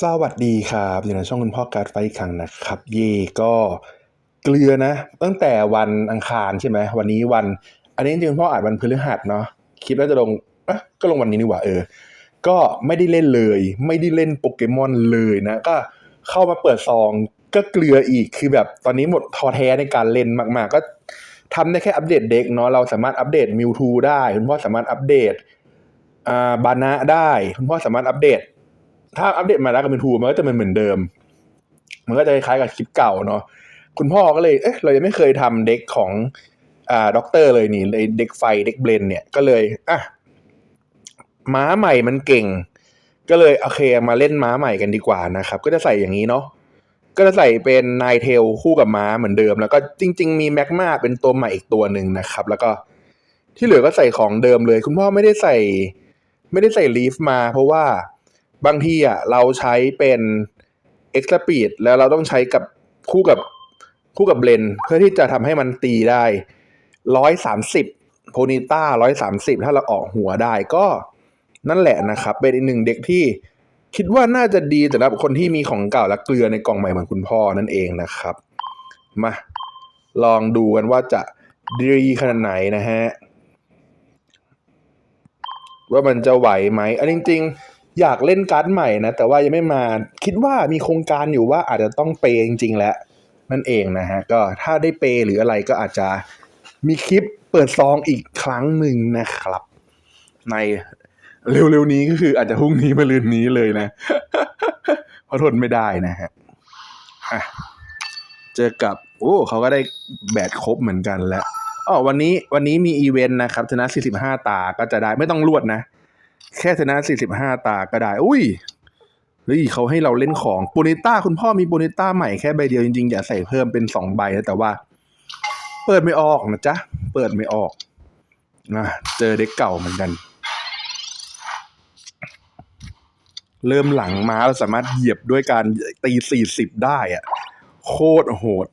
สวัสดีครับอยู่ในช่องคุณพ่อการ์ดไฟครั้งนะครับ เย่ก็เกลือนะ ตั้งแต่วันอังคารใช่ไหมวันนี้วัน อันนี้จริงๆคุณพ่ออาจวันพฤหัสเนาะคิดว่าจะลงอะก็ลงวันนี้นี่หว่าเออ ก็ไม่ได้เล่นเลย ไม่ได้เล่นโปเกมอนเลยนะ ก็เข้ามาเปิดซองก็เกลืออีกคือแบบตอนนี้หมดทอแท้ในการเล่นมาก ๆ ก็ทำได้แค่อัปเดตเด็กเนาะเราสามารถอัปเดตมิวทูได้ คุณพ่อสามารถอัปเดตอ่าบานะได้ คุณพ่อสามารถอัปเดต ถ้าอัปเดตมาแล้วกับเป็นทูมันก็จะเป็นเหมือนเดิม มันก็จะคล้ายๆกับคลิปเก่าเนาะคุณพ่อก็เลยเอ๊ะเรายังไม่เคยทำเด็กของอ่าด็อกเตอร์เลยนี่เลยเด็กไฟเด็กเบลนเนี่ยก็เลยอะม้าใหม่มันเก่ง ก็เลยโอเคมาเล่นม้าใหม่กันดีกว่านะครับ ก็จะใส่อย่างนี้เนาะก็จะใส่เป็นนายเทลคู่กับม้าเหมือนเดิม แล้วก็จริง ๆ มีแม็กมาเป็นตัวใหม่อีกตัวหนึ่งนะครับ แล้วก็ที่เหลือก็ใส่ของเดิมเลย คุณพ่อไม่ได้ใส่ ไม่ได้ใส่ลีฟมา เพราะว่า บางทีอะเราใช้เป็น extra speed แล้วเราต้องใช้กับคู่กับคู่กับเบลนเพื่อที่จะทำให้มันตีได้ร้อยสามสิบโพนิต้าร้อยสามสิบถ้าเราออกหัวได้ก็นั่นแหละนะครับ เป็นอีกหนึ่งเด็กที่คิดว่าน่าจะดีสำหรับคนที่มีของเก่าและเกลือในกล่องใหม่เหมือนคุณพ่อนั่นเองนะครับ มาลองดูกันว่าจะดีขนาดไหนนะฮะ ว่ามันจะไหวไหมอันจริง ๆ อยากเล่นการ์ดใหม่นะแต่ว่ายังไม่มาคิดว่ามีโครงการอยู่ว่าอาจจะต้องเปย์จริงๆแล้วนั่นเองนะฮะก็ถ้าได้เปย์หรืออะไรก็อาจจะมีคลิปเปิดซองอีกครั้งหนึ่งนะครับ ในเร็วๆนี้ก็คืออาจจะพรุ่งนี้มาลืนนี้เลยนะเพราะทนไม่ได้นะฮะเจอกับ โอ้เขาก็ได้แบตครบเหมือนกันแล้วอ๋อวันนี้วันนี้มีอีเวนต์นะครับชนะ45 ตาก็จะได้ไม่ต้องรวดนะ แค่ชนะ45ตาก็ได้ อุ้ยเฮ้ยเขาให้เราเล่นของโปนิต้าคุณพ่อมีโปนิต้าใหม่แค่ใบเดียวจริงๆ อย่าใส่เพิ่มเป็นสองใบนะแต่ว่า เปิดไม่ออกนะจ๊ะ เปิดไม่ออกนะเจอเด็กเก่าเหมือนกัน เริ่มหลังม้าเราสามารถเหยียบด้วยการตีสี่สิบได้อะโคตรโหด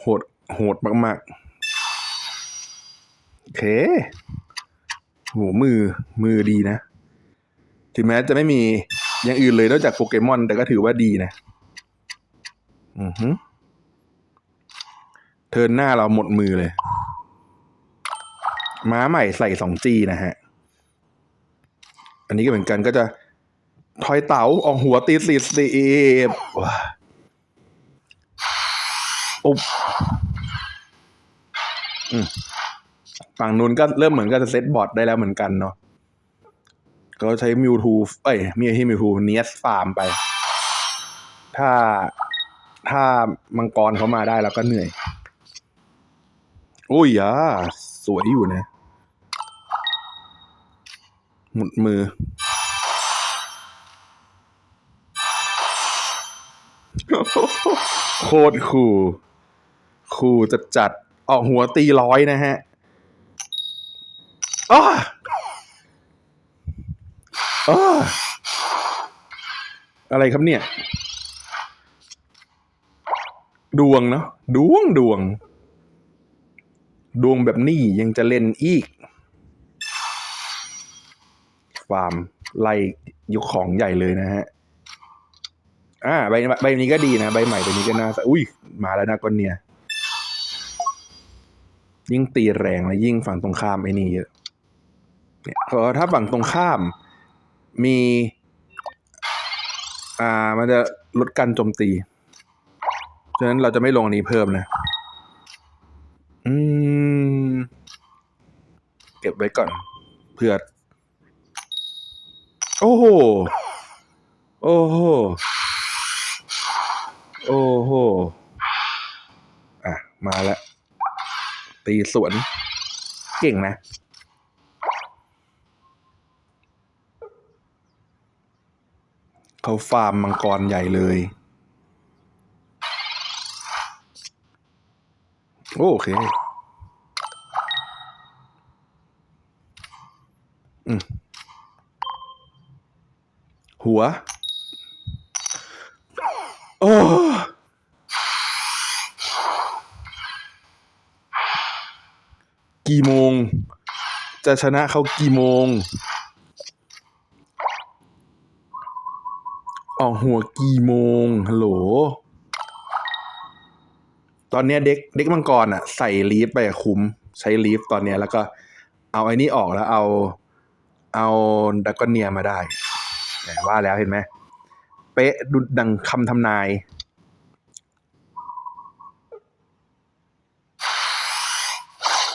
โหด โหดมากๆโอเค โหมือมือดีนะ ถึงแม้จะไม่มีอย่างอื่นเลยนอกจากโปเกมอน แต่ก็ถือว่าดีนะ อือฮึเทินหน้าเราหมดมือเลย ม้าใหม่ใส่สองจีนะฮะ อันนี้ก็เหมือนกันก็จะทอยเต๋าออกหัวตีสีสีว้าอุ๊บอืม ฝั่งนู้นก็เริ่มเหมือนกับจะเซตบอร์ดได้แล้วเหมือนกันเนาะก็ใช้มิวทูเอ้ยมีที่มิวทูเนียสฟาร์มไป ถ้าถ้ามังกรเขามาได้แล้วก็เหนื่อย โอ้ยอะสวยอยู่นะ หมดมือ โคตรคูลคูลจัดจัดๆออกหัวตีร้อยนะฮะ อ้าอ้าอะไรครับเนี่ย ดวงเนาะดวงดวง ดวงแบบนี้ยังจะเล่นอีก ฟาร์มไล่ยกของใหญ่เลยนะฮะ อ่าใบใบนี้ก็ดีนะ ใบใหม่ใบนี้ก็น่าอุ้ย มาแล้วนะก้อนเนี่ย ยิ่งตีแรงแล้วยิ่งฝั่งตรงข้ามไอ้นี่เยอะ เนี่ยพราะว่าถ้าฝั่งตรงข้ามมี อ่า มันจะลดการโจมตี ฉะนั้นเราจะไม่ลงอันนี้เพิ่มนะ อืม เก็บไว้ก่อนเพื่อ โอ้โห โอ้โห โอ้โห อะ มาแล้ว ตีสวน เก่งนะ เขาฟาร์มมังกรใหญ่เลย โอเค อืมหัว โอ้กี่โมง จะชนะเขากี่โมง ออกหัวกี่โมงฮัลโหล ตอนเนี้ยเด็กเด็กมังกรอะ ใส่ลีฟไปอะคุ้ม ใช้ลีฟตอนเนี้ยแล้วก็เอาไอ้นี่ออกแล้วเอา เอาดักกอนเนียมาได้แต่ว่าแล้วเห็นไหม เป๊ะดุดดังคำทำนาย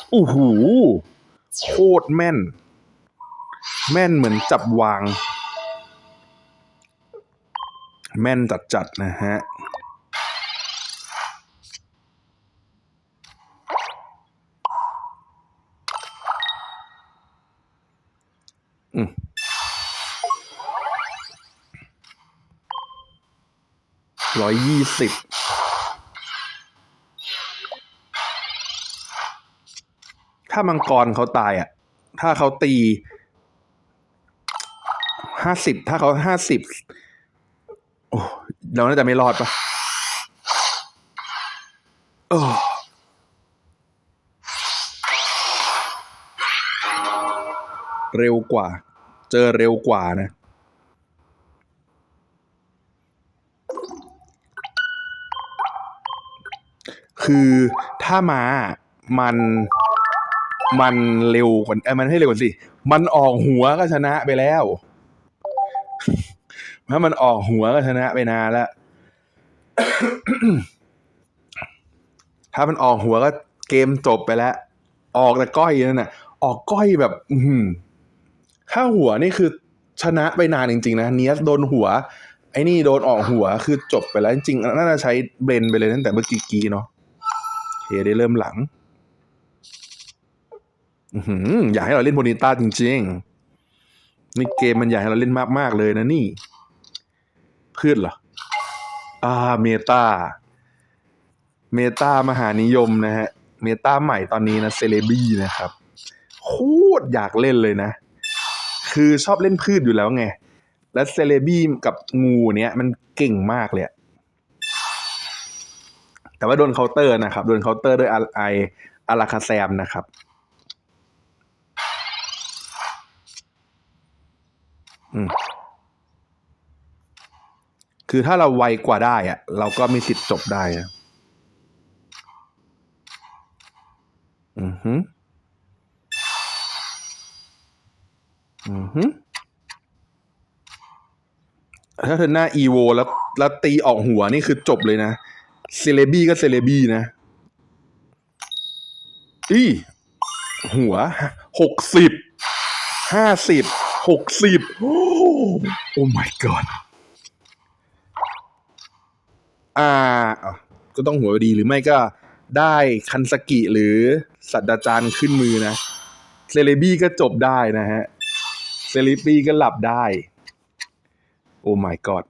โอ้โหโคตรแม่น แม่นเหมือนจับวาง แม่นจัดๆนะฮะอืมร้อยยี่สิบถ้ามังกรเขาตายอะ ถ้าเขาตีห้าสิบถ้าเขาห้าสิบ โอ้เราน่าจะไม่รอดปะโอ้เร็วกว่า เจอเร็วกว่านะ คือถ้ามามันมันเร็วกว่าเอ้ยมันให้เร็วกว่าสิ มันออกหัวก็ชนะไปแล้ว ถ้ามันออกหัวก็ชนะไปนานแล้ว ถ้ามันออกหัวก็เกมจบไปแล้ว ออกแต่ก้อยนั่นน่ะ ออกก้อยแบบ อืถ้าหัวนี่คือชนะไปนานจริง ๆ นะเนียสโดนหัว ไอ้นี่โดนออกหัวคือจบไปแล้ว จริงๆน่าจะใช้เบรนไปเลยตั้งแต่เมื่อกี้กี้เนาะเคได้เริ่มหลังอือหืออยากให้เราเล่นโบนิต้าจริง ๆ นี่เกมมันอยากให้เราเล่นมาก ๆ เลยนะนี่ พืชเหรอ อ่า เมตา เมตามหานิยมนะฮะ เมตาใหม่ตอนนี้นะเซเลบี้นะครับ โคตรอยากเล่นเลยนะ คือชอบเล่นพืชอยู่แล้วไง และเซเลบี้กับงูเนี้ยมันเก่งมากเลย แต่ว่าโดนเคาน์เตอร์นะครับ โดนเคาน์เตอร์ด้วยไออาราคาแซมนะครับอืม คือถ้าเราไวกว่าได้อะเราก็มีสิทธิ์จบได้อะอือฮึอือฮึถ้าเธอหน้าอีโวแล้วแล้วตีออกหัวนี่คือจบเลยนะ เซเลบี้ก็เซเลบี้นะ อีหัวหกสิบห้าสิบหกสิบโอ้ my god อ่าก็ต้องหัวดีหรือไม่ก็ได้คันสกิหรือสัตว์อาจารย์ขึ้นมือนะเซเลบี้ก็จบได้นะฮะเซเลบี้ก็หลับได้ โอ้ my god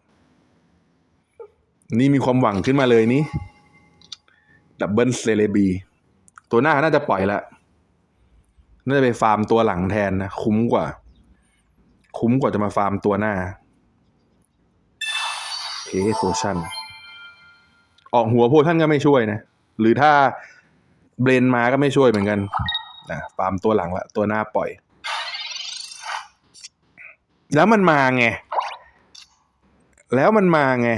นี่มีความหวังขึ้นมาเลยนี่ดับเบิลเซเลบีตัวหน้าน่าจะปล่อยละน่าจะไปฟาร์มตัวหลังแทนนะ คุ้มกว่า คุ้มกว่าจะมาฟาร์มตัวหน้าเพโซชั่น ออกหัวโพท่านก็ไม่ช่วยนะ หรือถ้าเบรนมาก็ไม่ช่วยเหมือนกันนะฟาร์มตัวหลังละตัวหน้าปล่อย แล้วมันมาไง แล้วมันมาไง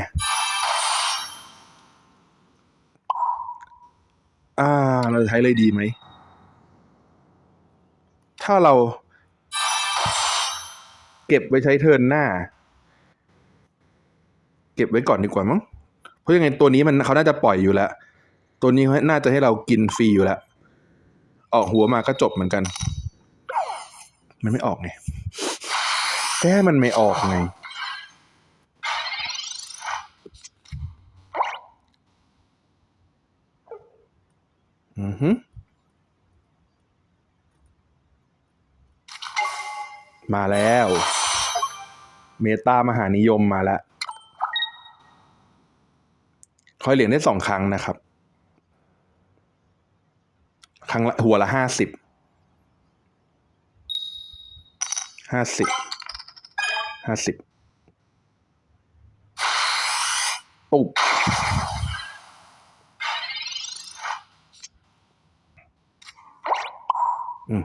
อ่า เราจะใช้เลยดีไหม ถ้าเรา เก็บไว้ใช้เทินหน้า เก็บไว้ก่อนดีกว่ามั้ง ราะยังไงตัวนี้มันเขาน่าจะปล่อยอยู่แล้ว ตัวนี้น่าจะให้เรากินฟรีอยู่แล้ว ออกหัวมาก็จบเหมือนกัน มันไม่ออกไงแก้มันไม่ออกไงอือฮึมาแล้ว เมตามหานิยมมาแล้ว คอยเหรียญได้สองครั้งนะครับ ครั้งละหัวละห้าสิบห้าสิบห้าสิบปุ๊บอืม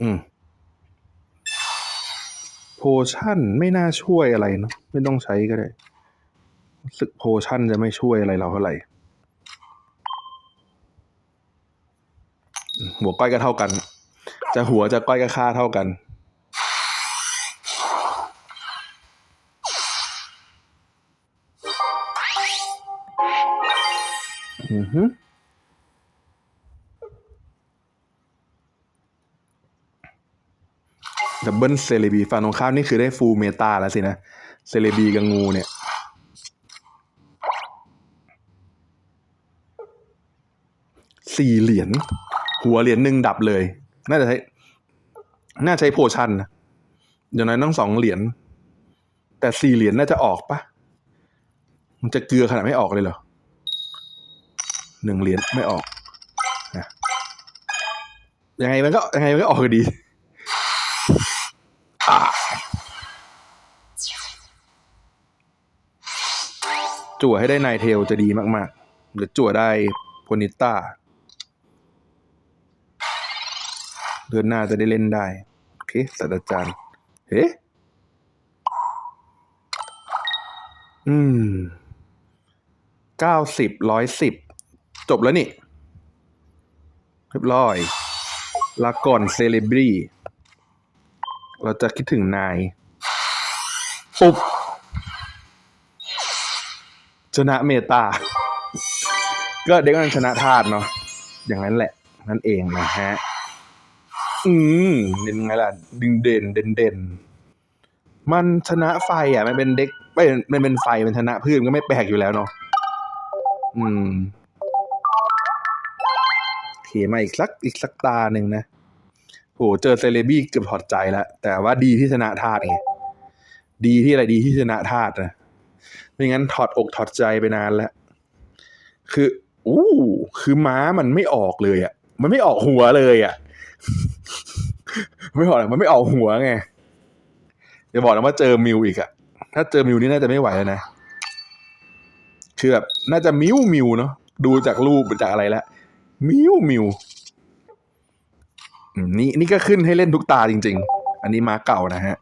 อืม โพชั่นไม่น่าช่วยอะไรเนอะไม่ต้องใช้ก็ได้ สึกโพชั่นจะไม่ช่วยอะไรเราเท่าไหร่หัวก้อยก็เท่ากัน จะหัวจะก้อยก็ค่าเท่ากัน อือฮึดับเบิลเซเลบีฝั่งตรงข้ามนี่คือได้ฟูลเมตาแล้วสินะ เซเลบีกับงูเนี่ย สี่เหรียญหัวเหรียญหนึ่งดับเลย น่าจะใช้ น่าใช้โพชันนะอย่างนั้นต้องสองเหรียญแต่สี่เหรียญน่าจะออกปะมันจะเกลือขนาดไม่ออกเลยเหรอหนึ่งเหรียญไม่ออกนะยังไงมันก็ยังไงมันก็ออกดีจั่วให้ได้นายเทลจะดีมาก ๆ หรือจั่วได้โพนิต้า เดือนหน้าจะได้เล่นได้ โอเคศาสตราจารย์เฮ้อืมเก้าสิบร้อยสิบจบแล้วนี่ เรียบร้อย ลาก่อนเซเลบรี เราจะคิดถึงนาย ปุ๊บชนะเมตา ก็เด็กมันชนะธาตุเนาะอย่างนั้นแหละ นั่นเองนะฮะ อืมเป็นไงล่ะดึงเด่นเด่นเด่นมันชนะไฟอะ มันเป็นเด็กไม่มันเป็นไฟมันชนะพืชมันก็ไม่แปลกอยู่แล้วเนาะอืมเคมาอีกสักอีกสักตาหนึ่งนะโหเจอเซเลบี้เกือบถอดใจแล้วแต่ว่าดีที่ชนะธาตุไงดีที่อะไรดีที่ชนะธาตุนะไม่งั้นถอดอกถอดใจไปนานแล้วคืออู้คือม้ามันไม่ออกเลยอะ่ะ มันไม่ออกหัวเลยอะ่ะ ไม่ออกมันไม่ออกหัวไงอย่าบอกนะว่าเจอมิวอีกอะ่ะถ้าเจอมิวนี่น่าจะไม่ไหวแล้วนะคือแบบน่าจะมิวมิวเนาะดูจากรูปจากอะไรแล้วมิวมิวนี่นี่ก็ขึ้นให้เล่นทุกตาจริง ๆ อันนี้ม้าเก่านะฮะ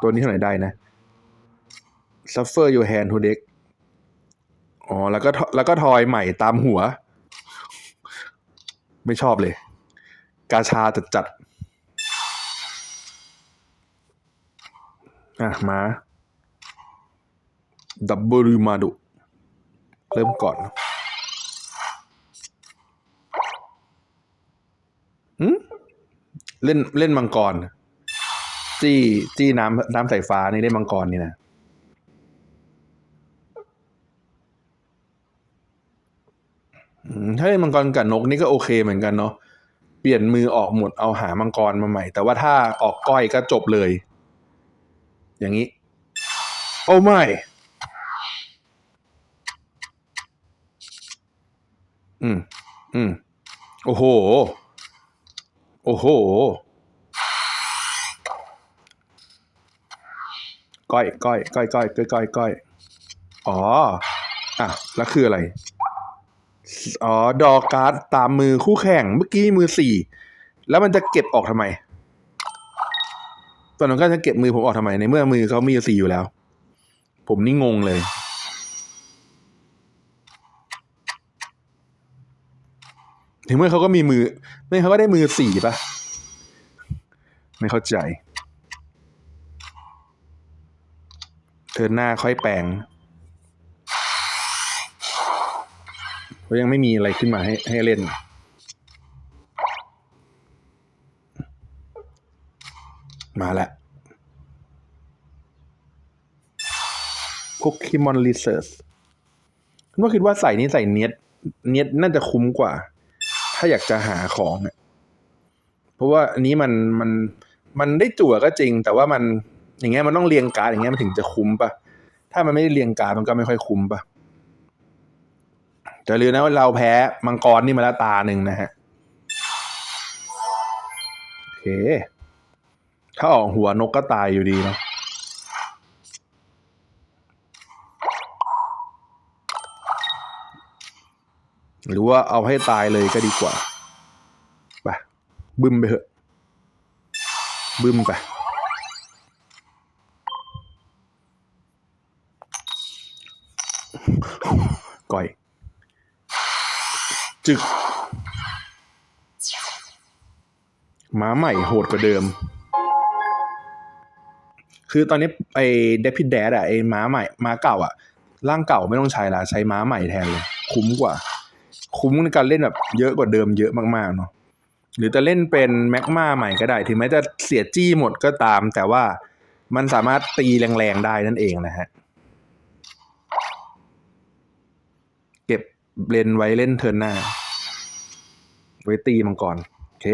ตัวนี้เท่าไหร่ได้นะ suffer your hand to deck อ๋อ แล้วก็แล้วก็ทอยใหม่ตามหัว ไม่ชอบเลย กาชาจัดจัดอะมา ดับเบิลมาดุ เริ่มก่อนหืมเล่นเล่นมังกร จี้จี้น้ำน้ำสายฟ้านี่ได้มังกรนี่นะ อืม ถ้าเล่นมังกรกับนกนี่ก็โอเคเหมือนกันเนาะเปลี่ยนมือออกหมดเอาหามังกรมาใหม่ แต่ว่าถ้าออกก้อยก็จบเลย อย่างนี้ โอ้ไม่อืม อืม โอ้โห โอ้โห ก้อย ก้อย ก้อย ก้อย ก้อย ก้อยก้อยอ๋อ อะ แล้วคืออะไร อ๋อ ดอการ์ดตามมือคู่แข่งเมื่อกี้มือสี่แล้วมันจะเก็บออกทำไม ตอนนั้นก็จะเก็บมือผมออกทำไม ในเมื่อมือเขามีสี่อยู่แล้ว ผมนี่งงเลย ถึงเมื่อเขาก็มีมือ ไม่เขาก็ได้มือสี่ปะไม่เข้าใจเทิร์นหน้าค่อยแปลง เพรายังไม่มีอะไรขึ้นมาให้ให้เล่น มาแล้วคุกคิมอนรีเสิร์ชคุณว่าคิดว่าใส่นี้ใส่เนียดเนียดน่าจะคุ้มกว่า ถ้าอยากจะหาของเนี่ยเพราะว่าอันนี้มันมันมันได้จั่วก็จริง แต่ว่ามันอย่างเงี้ยมันต้องเรียงการอย่างเงี้ยมันถึงจะคุ้มปะถ้ามันไม่ได้เรียงการมันก็ไม่ค่อยคุ้มปะ จะลืมนะว่าเราแพ้มังกรนี่มาแล้วตาหนึ่งนะฮะโอเค ถ้าออกหัวนกก็ตายอยู่ดีเนาะหรือว่าเอาให้ตายเลยก็ดีกว่าไปบึมไปเถอะ บึมไปก่อย จึกม้าใหม่โหดกว่าเดิม คือตอนนี้ไอ้เดพิดแดดอะไอ้ม้าใหม่ม้าเก่าอะร่างเก่าไม่ต้องใช้ละใช้ม้าใหม่แทนเลยคุ้มกว่า คุ้มในการเล่นแบบเยอะกว่าเดิมเยอะมากๆเนาะหรือจะเล่นเป็นแมกมาใหม่ก็ได้ ถึงแม้จะเสียจี้หมดก็ตาม แต่ว่ามันสามารถตีแรงๆได้นั่นเองนะฮะ เบลนไว้เล่นเทินหน้า ไว้ตีมังกร โอเค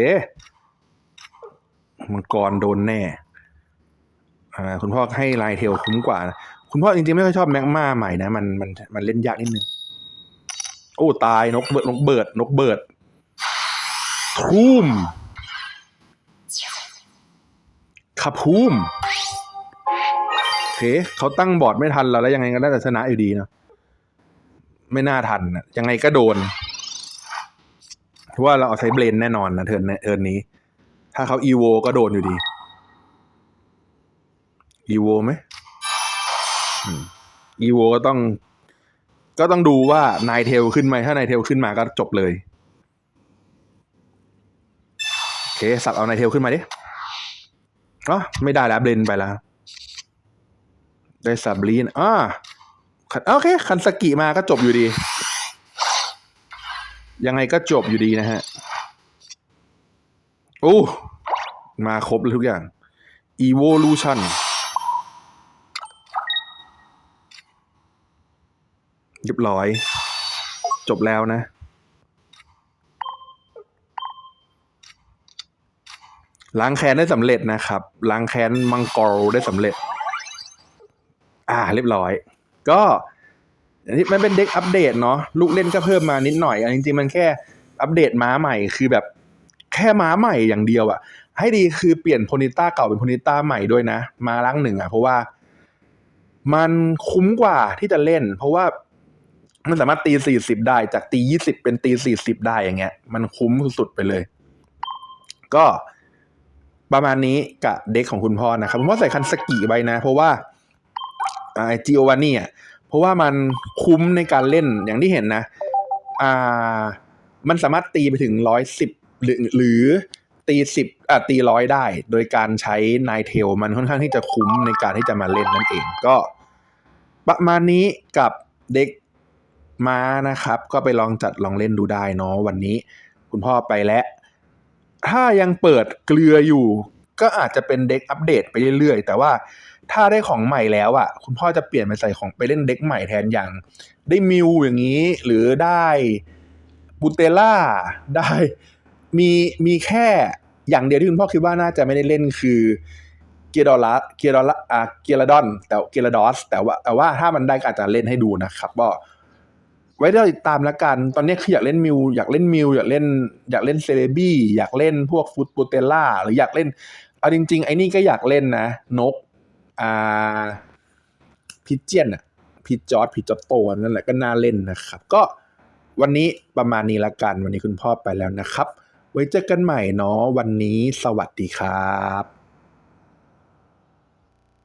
มังกรโดนแน่ อ่า คุณพ่อให้ลายเทลคุ้มกว่า คุณพ่อจริงๆ ไม่ค่อยชอบแมกมาใหม่นะ มันมันมันเล่นยากนิดนึง โอ้ ตายนกเบิดนกเบิด นกเบิดทูมขับทูมโอเค เขาตั้งบอร์ดไม่ทันเราแล้วยังไงก็น่าจะชนะอยู่ดีเนาะ ไม่น่าทันนะยังไงก็โดนเพราะว่าเราเอาใช้เบลนแน่นอนนะเทิร์นเทิร์นนี้ ถ้าเขาอีโวก็โดนอยู่ดีอีโวไหมอีโวก็ต้อง ก็ต้องดูว่านายเทลขึ้นไหมถ้านายเทลขึ้นมาก็จบเลยโอเค สับเอานายเทลขึ้นมาดิอ๋อไม่ได้แล้วเบลนไปแล้ว ได้สับลีนอ่า โอเค คันสกิมาก็จบอยู่ดี ยังไงก็จบอยู่ดีนะฮะโอ้มาครบเลยทุกอย่าง evolution เรียบร้อย จบแล้วนะ ล้างแค้นได้สำเร็จนะครับ ล้างแค้นมังกรได้สำเร็จ อ่า เรียบร้อย ก็อันนี้มันเป็นเด็กอัปเดตเนาะลูกเล่นก็เพิ่มมานิดหน่อยอันจริงๆมันแค่อัปเดตม้าใหม่คือแบบแค่ม้าใหม่อย่างเดียวอะให้ดีคือเปลี่ยนโพนิต้าเก่าเป็นโพนิต้าใหม่ด้วยนะมาล้างหนึ่งอะเพราะว่า มันคุ้มกว่าที่จะเล่น เพราะว่ามันสามารถตีสี่สิบได้จากตียี่สิบเป็นตีสี่สิบได้อย่างเงี้ย มันคุ้มสุดๆไปเลย ก็ประมาณนี้กับเด็กของคุณพ่อนะครับคุณพ่อใส่คันสกิไว้นะ เพราะว่า จิโอวานี่อะเพราะว่ามันคุ้มในการเล่นอย่างที่เห็นนะ อ่า มันสามารถตีไปถึงร้อยสิบหรือหรือตีสิบอะตีร้อยได้ โดยการใช้นายเทลมันค่อนข้างที่จะคุ้มในการที่จะมาเล่นนั่นเองก็ ประมาณนี้กับเด็กม้านะครับ ก็ไปลองจัดลองเล่นดูได้เนาะวันนี้ คุณพ่อไปแล้ว ถ้ายังเปิดเกลืออยู่ ก็อาจจะเป็นเด็กอัปเดตไปเรื่อยๆ แต่ว่า ถ้าได้ของใหม่แล้วอะ คุณพ่อจะเปลี่ยนไปใส่ของไปเล่นเด็กใหม่แทนอย่าง ได้มิวอย่างนี้ หรือได้บูเตล่าได้มีมีแค่อย่างเดียวที่คุณพ่อคิดว่าน่าจะไม่ได้เล่นคือเกียร์ดอลละเกียร์ดอลละอ่าเกียร์ดอน แต่เกียร์ดอส แต่ว่าแต่ว่าถ้ามันได้ก็อาจจะเล่นให้ดูนะครับก็ไว้เราติดตามแล้วกัน ตอนนี้คืออยากเล่นมิวอยากเล่นมิวอยากเล่น อยากเล่นเซเลบี้อยากเล่นพวกฟุตโปเตล่าหรืออยากเล่นเอาจริง ๆ ไอ้นี่ก็อยากเล่นนะ นก อ่าพิเจียนอะพิจอร์ดพิจอตโตนั่นแหละก็น่าเล่นนะครับ ก็วันนี้ประมาณนี้ละกัน วันนี้คุณพ่อไปแล้วนะครับ ไว้เจอกันใหม่เนาะวันนี้สวัสดีครับ